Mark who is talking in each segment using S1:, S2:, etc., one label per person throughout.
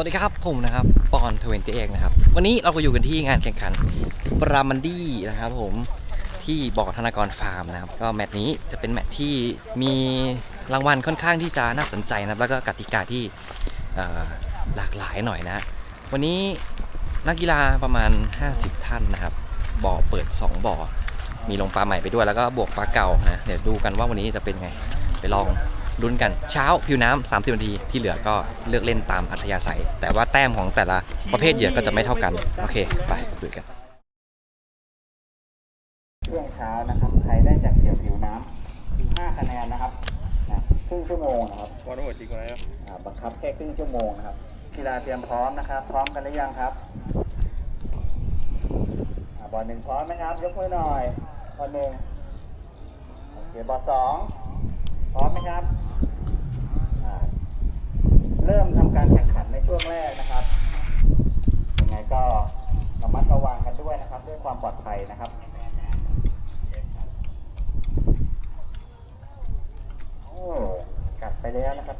S1: สวัสดีครับผมนะครับปอนทเวนตี้เอกนะครับ วันนี้เราก็อยู่กันที่งานแข่งขันบรามันดี้นะครับผมที่บ่อธนากรฟาร์มนะครับ ก็แมตช์นี้จะเป็นแมตช์ที่มีรางวัลค่อนข้างที่จะน่าสนใจนะครับแล้วก็กติกาที่หลากหลายหน่อยนะ วันนี้นักกีฬาประมาณ 50 ท่านนะครับ บ่อเปิด 2 บ่อ มีลงปลาใหม่ไปด้วยแล้วก็บวกปลาเก่านะเดี๋ยวดูกันว่าวันนี้จะเป็นไงไปลอง ลุ้นกันเช้าผิวน้ำ30 นาที ที่เหลือก็เลือกเล่นตามอัธยาศัย แต่ว่าแต้มของแต่ละประเภทเหยื่อก็จะไม่เท่ากัน โอเค ไปดูกัน
S2: ช่วงเช้านะครับใครได้จากเกี่ยวผิวน้ำถึง5คะแนนนะครับนะครึ่งชั่วโมงนะครับ
S3: วันโหดจริงไหมครับ
S2: อ่าบังคับแค่ครึ่งชั่วโมงนะครับกีฬาเตรียมพร้อมนะครับ พร้อมกันหรือยังครับอ่าบอลหนึ่งพร้อมไหมครับ ยกมือหน่อยบอลหนึ่งโอเคบอลสอง พร้อมไหมครับ เริ่มทำการแข่งขันในช่วงแรกนะครับ ยังไงก็ระมัดระวังกันด้วยนะครับ ด้วยความปลอดภัยนะครับโอ้กัดไปแล้วนะครับ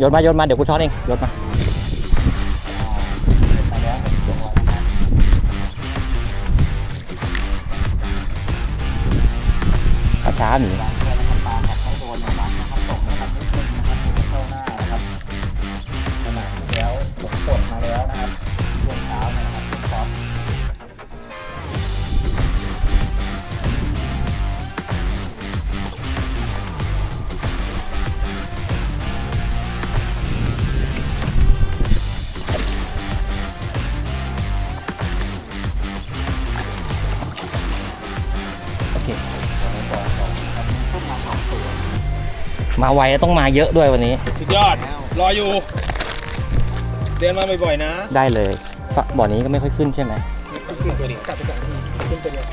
S2: โย
S1: นมาโยนมาเดี๋ยวกูช้อนเองโยนมาช้าหนี
S2: มา
S1: ไวต้องมาเยอะด้วยวันนี้
S3: สุดยอด รออยู่ เดินมาบ่อยๆนะ
S1: ได้เลยฝะบ่อนี้ก็ไม่ค่อยขึ้นใช่ไหม
S3: ขึ้นตัวดิกลับไปสองทีขึ้นตัวเดียว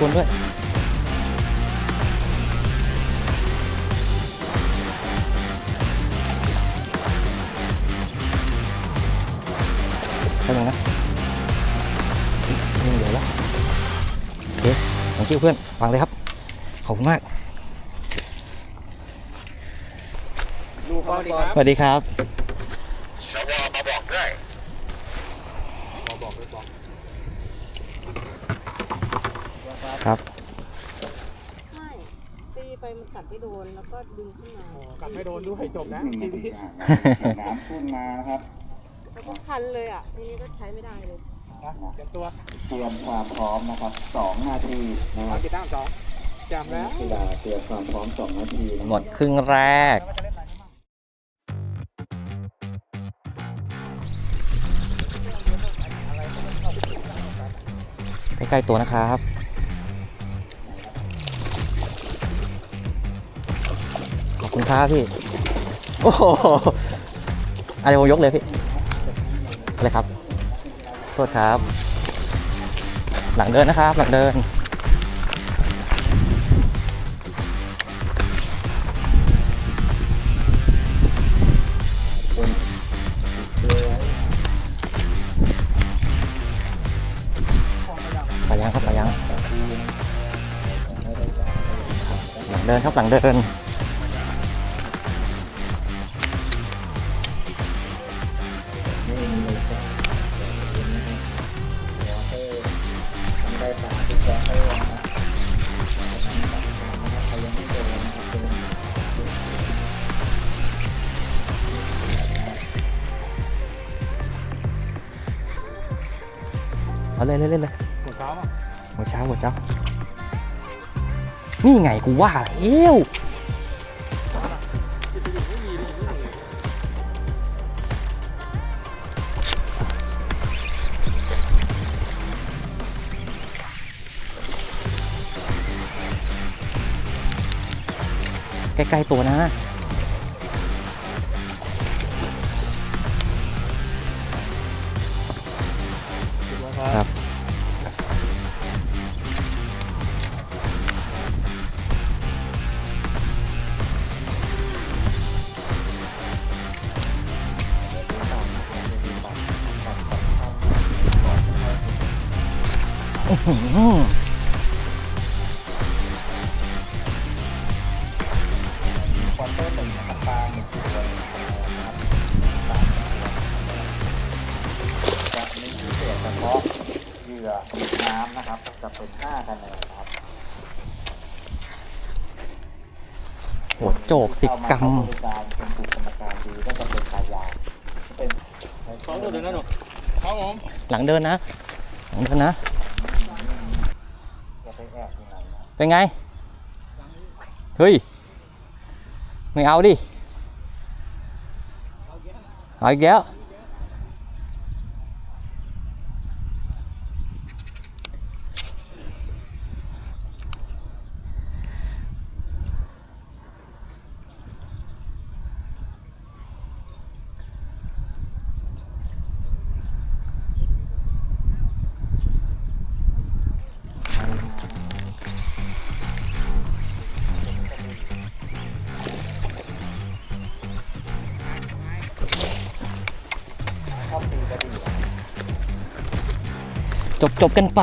S1: บกวนด้วยรบกวนด้วยแป๊บนึงนะนี่เดี๋ยวแล้วโอเคของชื่อเพื่อนฟังเลยครับ ขอบคุณมาก
S3: ดูเขาดีครับ
S1: สวัสดีครับ ครับ
S4: ไม่ตีไปมันกัดไม่โดนแล้วก็ดึงขึ้นมา
S3: กลับไม่โดนด้วยจบนะชีวิต
S2: น้ำขึ้นมานะครับ
S4: แล้วก็คันเลยอะทีนี้ก็ใช้ไม่ได้เลย
S3: นะเตรียมตัว
S2: เตรียมความพร้อมนะครับสองนาทีนะค
S3: เอา
S2: รับ
S3: กีตั้งสองจำแล้ว
S2: กีฬาเตรียมความพร้อมสองนาทีนะ
S1: หมดครึ่งแรก
S3: ว่าจะเล่นอะไรบ้าง
S1: ใกล้ๆตัวนะครับ คุณครับพี่ โอ้โหอะไรผมยกเลยพี่เลยครับโทษครับ หลังเดินนะครับ หลังเดินไปยังครับไปยังหลังเดินครับหลังเดิน
S2: เอา
S1: เลยเล่นเล่นเลย
S3: หัวเช้าป่ะ
S1: หัวเช้าหัวเช้า นี่ไงกูว่าเอ้วใกล้ๆตัวนะ
S2: สอ
S3: งตัวเดินนะหนูครับผม
S1: หลังเดินนะ หลังเดินนะ
S2: จะไปแอบยังไงนะ
S1: เป็นไง เฮ้ย ไม่เอาดิ เอาอีกแล้ว จบจบกันไป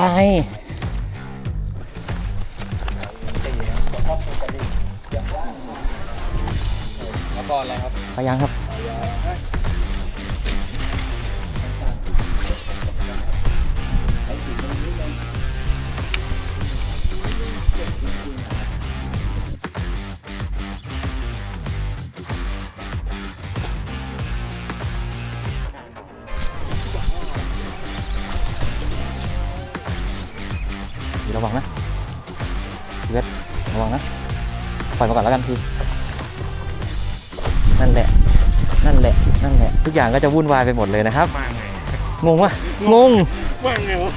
S2: ตีนะแต่ชอบตีกระดิ่งอย่างว่าง
S3: แล้วก่อนอะไรครับ
S1: พยังครับ ระวังนะพี่เวทระวังนะปล่อยมาก่อนแล้วกันพี่นั่นแหละ นั่นแหละ นั่นแหละ ทุกอย่างก็จะวุ่นวายไปหมดเลยนะครับ
S3: มาไง
S1: งงวะงง
S3: ว่าไงวะ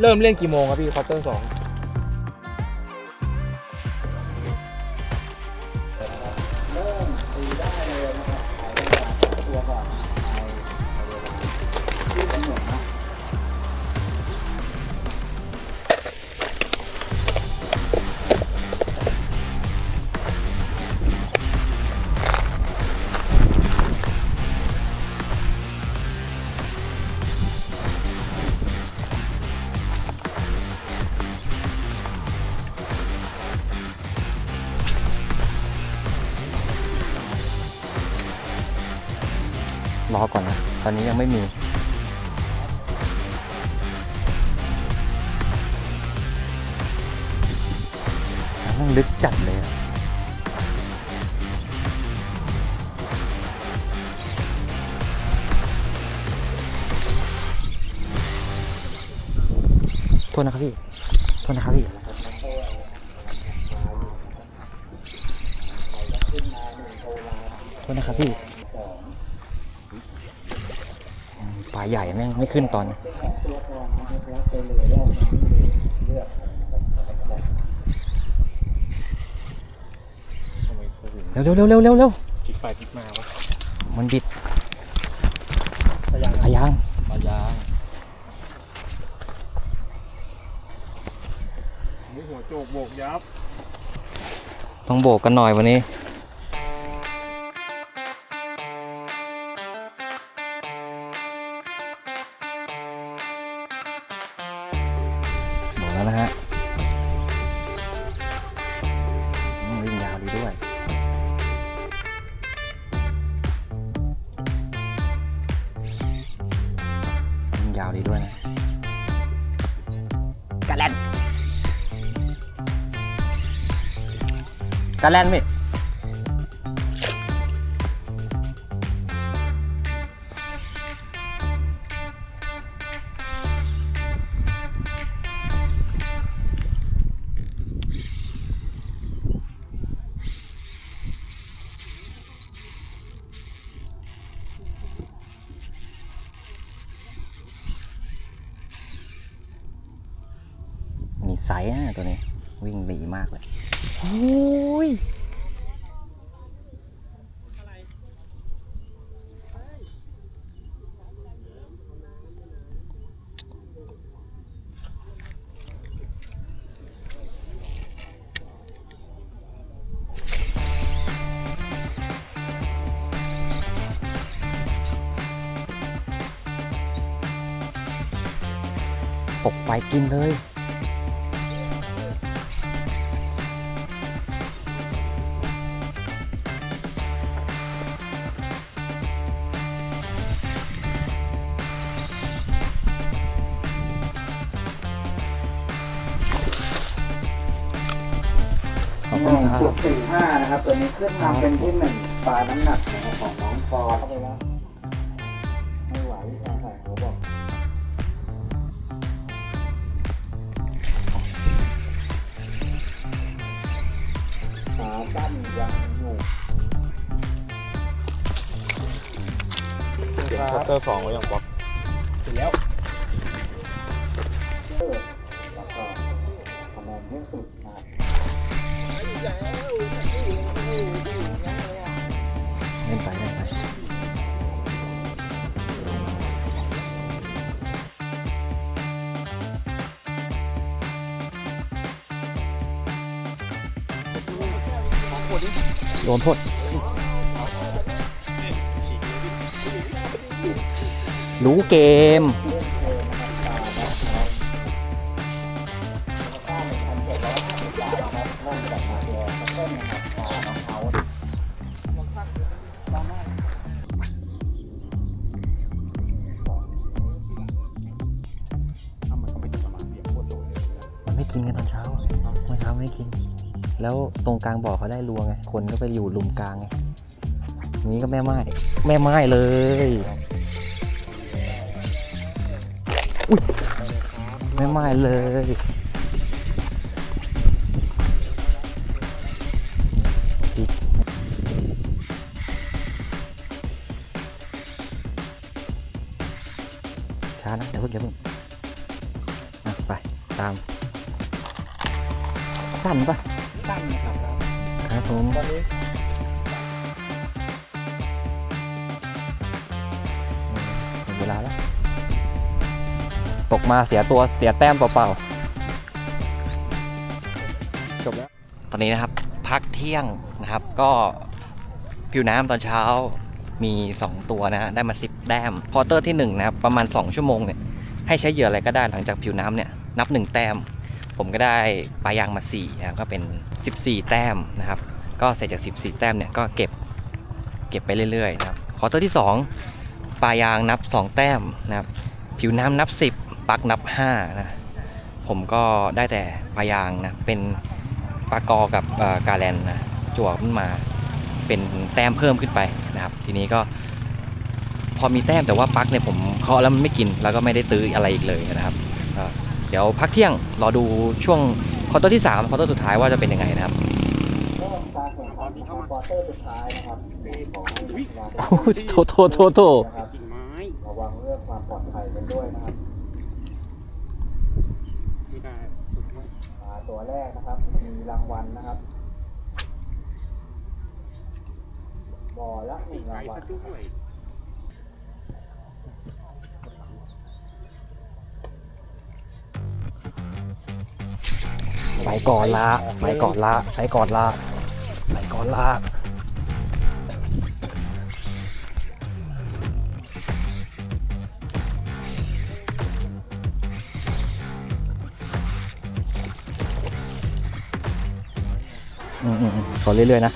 S3: เริ่มเล่นกี่โมงครับพี่ควอเตอร์สอง
S2: อนนี้
S1: ยังไม่มีน้ำลึกจัดเลยอะโทษนะครับพี่ โทษนะครับพี่ โทษนะครับพี่ ปลาใหญ่แม่งไม่ขึ้นตอน
S2: ตัวก่อนนะครับไปเลยรอบนี้เลยเลือกนะครับ
S3: ทำไมสวิง
S1: เร็วเร็วเร็วเร็วเร็วเร็ว
S3: จิกไปจิกมาวะ
S1: มันบิด
S3: พยาง
S1: พยาง
S3: พยางนี่หัวโจกโบกยับ
S1: ต้องโบกกันหน่อยวันนี้ แล้วนะฮะอืมวิ่งยาวดีด้วย วิ่งยาวดีด้วยนะกาแลนกาแลนพี่ ตัวนี้ วิ่งดีมากเลยโอ้ยตกไปกินเลย ขอบ
S2: ห
S1: คุณ
S2: นึ่ง
S1: ครั
S2: จุ
S1: บ
S2: ดสี่ห้านะครับ ตัวนี้ขึ้นนำเป็นที่หนึ่งปลาน้ำหนักนะครับของน้องฟอร์เข้าไปแล้วไม่ไหวอาหารเขาบอกขาตั้นยังอยู่
S3: เก็บคัตเตอร์สองไว้ยังบล็อก
S2: เสร็จแล้วเออแล้วก็คะแนนที่สุดนะครับ
S1: เล่นไปเล่นไปโดนโทษรู้เกม กลางบ่อเขาได้รัวไงคนก็ไปอยู่ลุมกลางไงนี้ก็แม่ไม้แม่ไม้เลยอุ้ยแม่ไม้เลยช้านะเดี๋ยวเพิ่งเดี๋ยวเพิ่งไป ตาม สั้นปะ
S2: ตั้นะครับ
S1: ครับผม
S2: ตอนนี้
S1: หมดเวลาแล้ว ตกมาเสียตัวเสียแต้มเปล่า
S3: จบแล้ว
S1: ๆตอนนี้นะครับ พักเที่ยงนะครับ ก็ผิวน้ำตอนเช้ามี 2 ตัวนะฮะได้มา 10 แต้มควอเตอร์ที่ 1 นะครับ ประมาณ 2 ชั่วโมงเนี่ยให้ใช้เหยื่ออะไรก็ได้หลังจากผิวน้ำเนี่ยนับ 1 แต้ม ผมก็ได้ปลายางมา4นะครับก็เป็น 14 แต้มนะครับ ก็เสร็จจาก 14 แต้มเนี่ยก็เก็บเก็บไปเรื่อยๆนะครับควอเตอร์ที่ 2 ปลายางนับ 2 แต้มนะครับผิวน้ำนับ 10 ปักนับ5นะผมก็ได้แต่ปลายางนะเป็นปลากอกับกาแลนนะจั่วขึ้นมาเป็นแต้มเพิ่มขึ้นไปนะครับ ทีนี้ก็พอมีแต้มแต่ว่าปักเนี่ยผมเคาะแล้วมันไม่กินแล้วก็ไม่ได้ตื้ออะไรอีกเลยนะครับเดี๋ยวพักเที่ยงรอดูช่วงควอเตอร์ที่3ควอเตอร์สุดท้ายว่าจะเป็นยังไงนะครับ
S2: ครับควอเตอร์สุดท้ายนะครับของนักกีฬา
S1: โอ้ยโทษโทษโทษโทษ
S2: นะครับ
S3: กิ่งไม้
S2: ระวังเรื่องความปลอดภัยกันด้วยนะครับ
S3: ไม่ได้
S2: อ่าตัวแรกนะครับ มีรางวัลนะครับบ่อละหนึ่ง
S3: ไป
S2: รางวั
S3: ซะ
S2: ล
S3: ด้วย
S1: ไปก่อนละไปก่อนละไปก่อนละ ไปก่อนละอืมอืมอืมขอเรื่อยๆนะ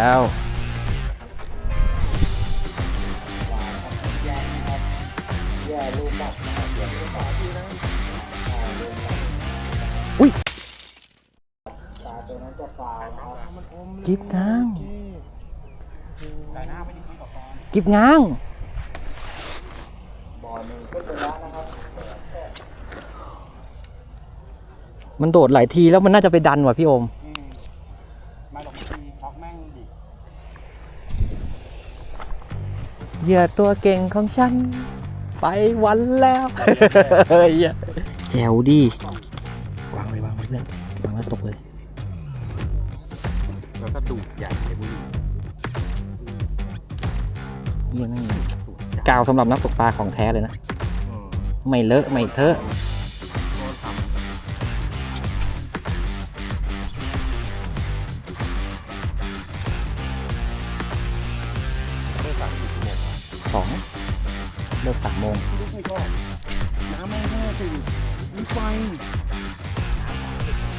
S2: แลูกบัตรนะครับเดี๋ยวอุ้
S1: ย
S2: จะฟาวนะครับ
S1: กิบง้าง กิบง้างมันโดดหลายทีแล้วมันน่าจะไปดันว่ะพี่โอม
S3: อืมมาหลบทีช็อกแม่งดิ
S1: เหยื่อตัวเก่งของฉัน ไปวันแล้วเฮ้ยแจวดิวางเลยวางไว้เพื่อนวางแล้วตกเลย
S3: แล้วก็ดูดใหญ่เลยบุรี
S1: เยี่ยนั่งกาวสำหรับนักตกปลาของแท้เลยนะ
S3: อืม
S1: ไม่เลอะ ไม่เทอะ
S3: ส
S1: องเลิกสามโมง
S3: ไม่ใช่ก็น้ำไม่แห้สิมีไฟ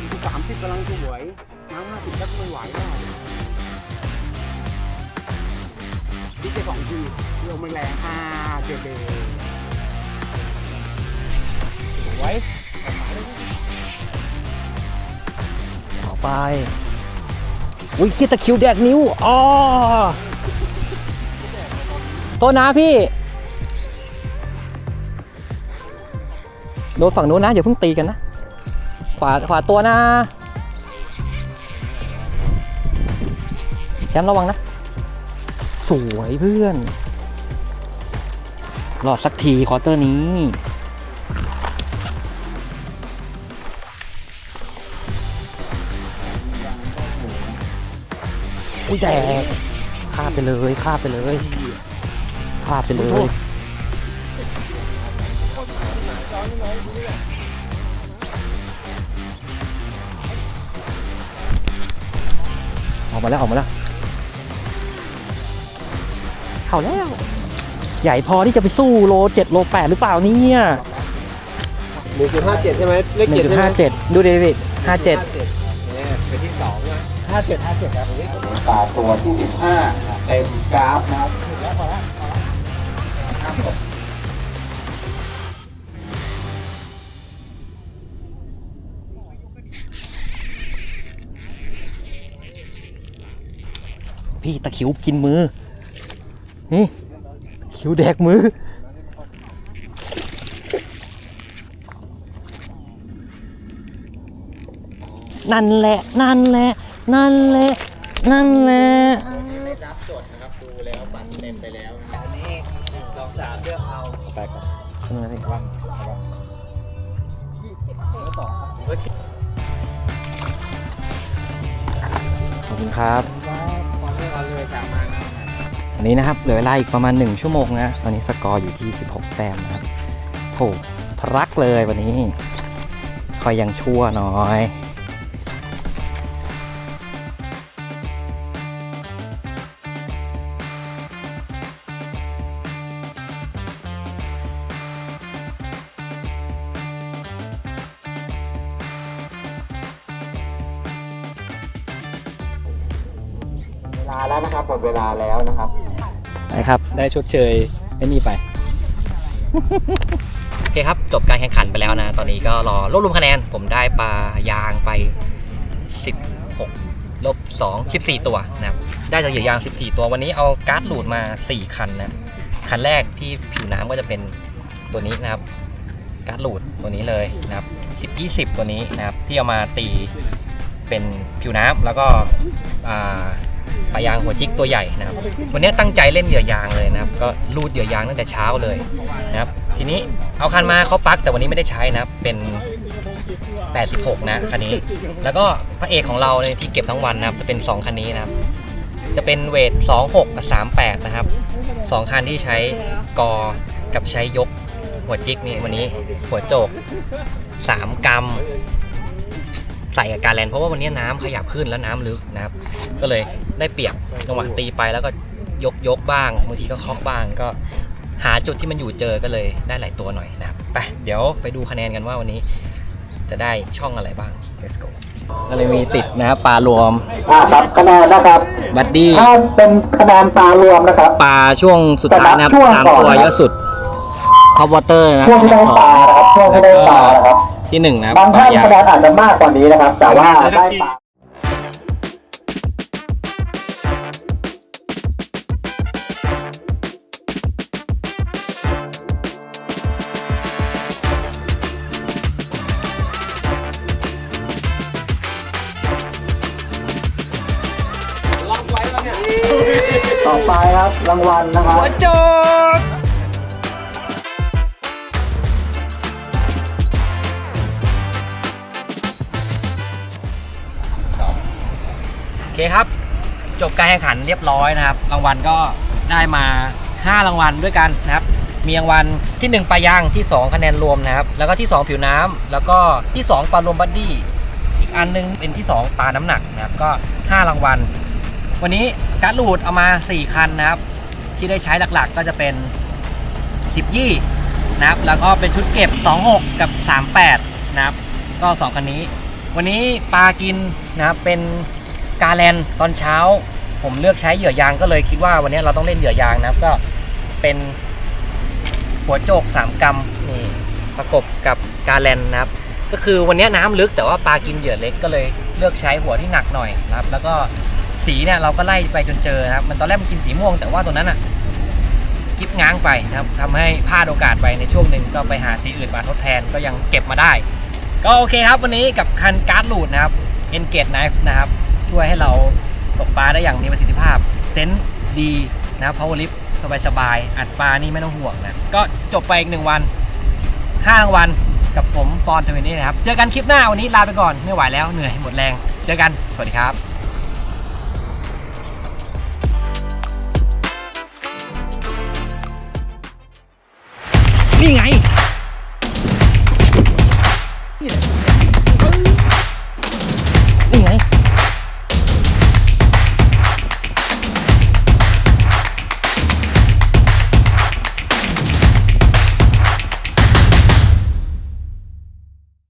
S3: มีสามสิบกำลังสวยน้ำห้าสิบแล้วไม่ไหวแล้วนี่จะสองทีลมมันแรงอ่าเจ็บเลยสวย
S1: ต่อไป อุ้ยคิดตะคริวแดกนิ้ว อ๋อ โทษนะพี่ โดนฝั่งนู้นนะอย่าเพิ่งตีกันนะ ขวาขวาตัวนะแชมป์ระวังนะ สวยเพื่อนรอดสักทีควอเตอร์นี้ อุ้ยแดกฆ่าไปเลยฆ่าไปเลย ฆ่าไปเลย ออกมาแล้วออกมาแล้ว เข้าแล้ว ใหญ่พอที่จะไปสู้โลเจ็ดโลแปดหรือเปล่าเนี่ย
S5: หนึ่งจุดห้าเจ็ดใช่ไหมเลข
S1: หนึ่
S5: เจ็
S1: ง
S5: ด
S1: จุด
S5: ใช่ไหม
S1: ห้าเจ็ดดูดิดิห้าเจ็ด
S5: เนี่ยเป็นที่สองนะห้าเจ็ดห้าเจ็ดครับผมนี่
S2: ปลาตัวที่สิบห้าเต็มกราฟนะครับ
S1: พี่ับผมพี่ตะคิวกินมือ นี่คิวแดกมือ นั่นแหละ นั่นแหละ นั่นแหละ นั่นแหละ ได้
S5: รับจดนะครับ ดูแล้วบัตรเต็มไปแล้ว เอาแปลกครับ
S1: นั่นแหละพี่
S5: วันครับแล้วต่อครับ
S1: ขอบคุณครับ
S5: ขอเลือกเอาเลยจากมานะ
S1: อันนี้นะครับเหลือเวลาอีกประมาณ 1 ชั่วโมงนะตอนนี้สกอร์อยู่ที่ 16 แต้มนะครับโถพรักเลยวันนี้คอยยังชั่วหน้อย ได้ชดเชยไอ้นี่ไป โอเคครับ จบการแข่งขันไปแล้วนะ ตอนนี้ก็รอรวบรวมคะแนน ผมได้ปลายางไป 16 ลบ 2 14 ตัวนะครับ ได้จากเหยื่อยาง 14 ตัว วันนี้เอาการ์ดหลูดมา 4 คันนะ คันแรกที่ผิวน้ำก็จะเป็นตัวนี้นะครับ การ์ดหลูดตัวนี้เลยนะครับ10 20 ตัวนี้นะครับ ที่เอามาตีเป็นผิวน้ำแล้วก็อ่า ปลายางหัวจิกตัวใหญ่นะครับ วันนี้ตั้งใจเล่นเหยื่อยางเลยนะครับ ก็ลูดเหยื่อยางตั้งแต่เช้าเลยนะครับ ทีนี้เอาคันมาเขาปักแต่วันนี้ไม่ได้ใช้นะครับ เป็น 86 นะคันนี้ แล้วก็พระเอกของเราเนี่ยที่เก็บทั้งวันนะครับ จะเป็น 2 คันนี้นะครับ จะเป็นเวท 26 กับ 38 นะครับ 2 คันที่ใช้กอ กับใช้ยกหัวจิกนี่วันนี้หัวโจก 3 กรัม ใส่กับการแลนเพราะว่าวันนี้น้ำขยับขึ้นแล้วน้ำลึกนะครับ ก็เลยได้เปรียบจังหวะตีไปแล้วก็ยกยกบ้างบางทีก็เคาะบ้างก็หาจุดที่มันอยู่เจอก็เลยได้หลายตัวหน่อยนะครับไปเดี๋ยวไปดูคะแนนกันว่าวันนี้จะได้ช่องอะไรบ้าง let's go ก็เลยมีติดนะครับปลารวม
S2: อ่าครับคะแนนนะครับ
S1: บัดดี้
S2: ถ้าเป็นคะแนนปลารวมนะครับ
S1: ปลาช่วงสุดท้ายนะครับ
S2: ช่วง
S1: สาม
S2: ก่อน
S1: ตัว
S2: นะ
S1: เยอะสุดท็อปวอเตอร์นะ
S2: ช่วงที่ได้
S1: สอ
S2: ปลางนะครับช่วงที่ได้ปลานะครับ
S1: ที่หนึ่งนะครับา
S2: งท่านคะแนนอาจจะมากกว่านี้นะครับ แต่ว่าได้ปาต่อไปครับรางวัลนะครับ
S1: หัวโจ เคครับ จบการแข่งขันเรียบร้อยนะครับ รางวัลก็ได้มา 5 รางวัลด้วยกันนะครับ มีรางวัลที่ 1ปลายางที่ 2 คะแนนรวมนะครับ แล้วก็ที่ 2 ผิวน้ำแล้วก็ที่ 2ปลารวมบัดดี้อีกอันนึงเป็นที่ 2ปลาน้ำหนักนะครับก็ 5 รางวัล วันนี้การ์ดลูดเอามา 4 คันนะครับ ที่ได้ใช้หลักๆก็จะเป็น 10 ยี่นะครับแล้วก็เป็นชุดเก็บ 26 กับ 38 นะครับ ก็ 2 คันนี้ วันนี้ปลากินนะครับเป็น กาแลนตอนเช้า ผมเลือกใช้เหยื่อยางก็เลยคิดว่าวันนี้เราต้องเล่นเหยื่อยางนะครับก็เป็นหัวโจก 3กรัมนี่ประกบกับกาแลนนะครับ ก็คือวันนี้น้ำลึกแต่ว่าปลากินเหยื่อเล็กก็เลยเลือกใช้หัวที่หนักหน่อยนะครับ แล้วก็สีเนี่ยเราก็ไล่ไปจนเจอนะครับ มันตอนแรกมันกินสีม่วง แต่ว่าตัวนั้นอะกิฟง้างไปนะครับทำให้พลาดโอกาสไปในช่วงหนึ่งก็ไปหาสีอื่นมาทดแทนก็ยังเก็บมาได้ ก็โอเคครับวันนี้กับคันการ์ดลูดนะครับ Engage Knife นะครับ ช่วยให้เราตกปลาได้อย่างมีประสิทธิภาพ เซนส์ดีนะพาวลิฟสบายๆ อัดปลานี่ไม่ต้องห่วงนะ ก็จบไปอีกหนึ่งวัน5รางวัลกับผมปอนเทวินนี่นะครับ เจอกันคลิปหน้าวันนี้ลาไปก่อนไม่ไหวแล้วเหนื่อยหมดแรง เจอกันสวัสดีครับ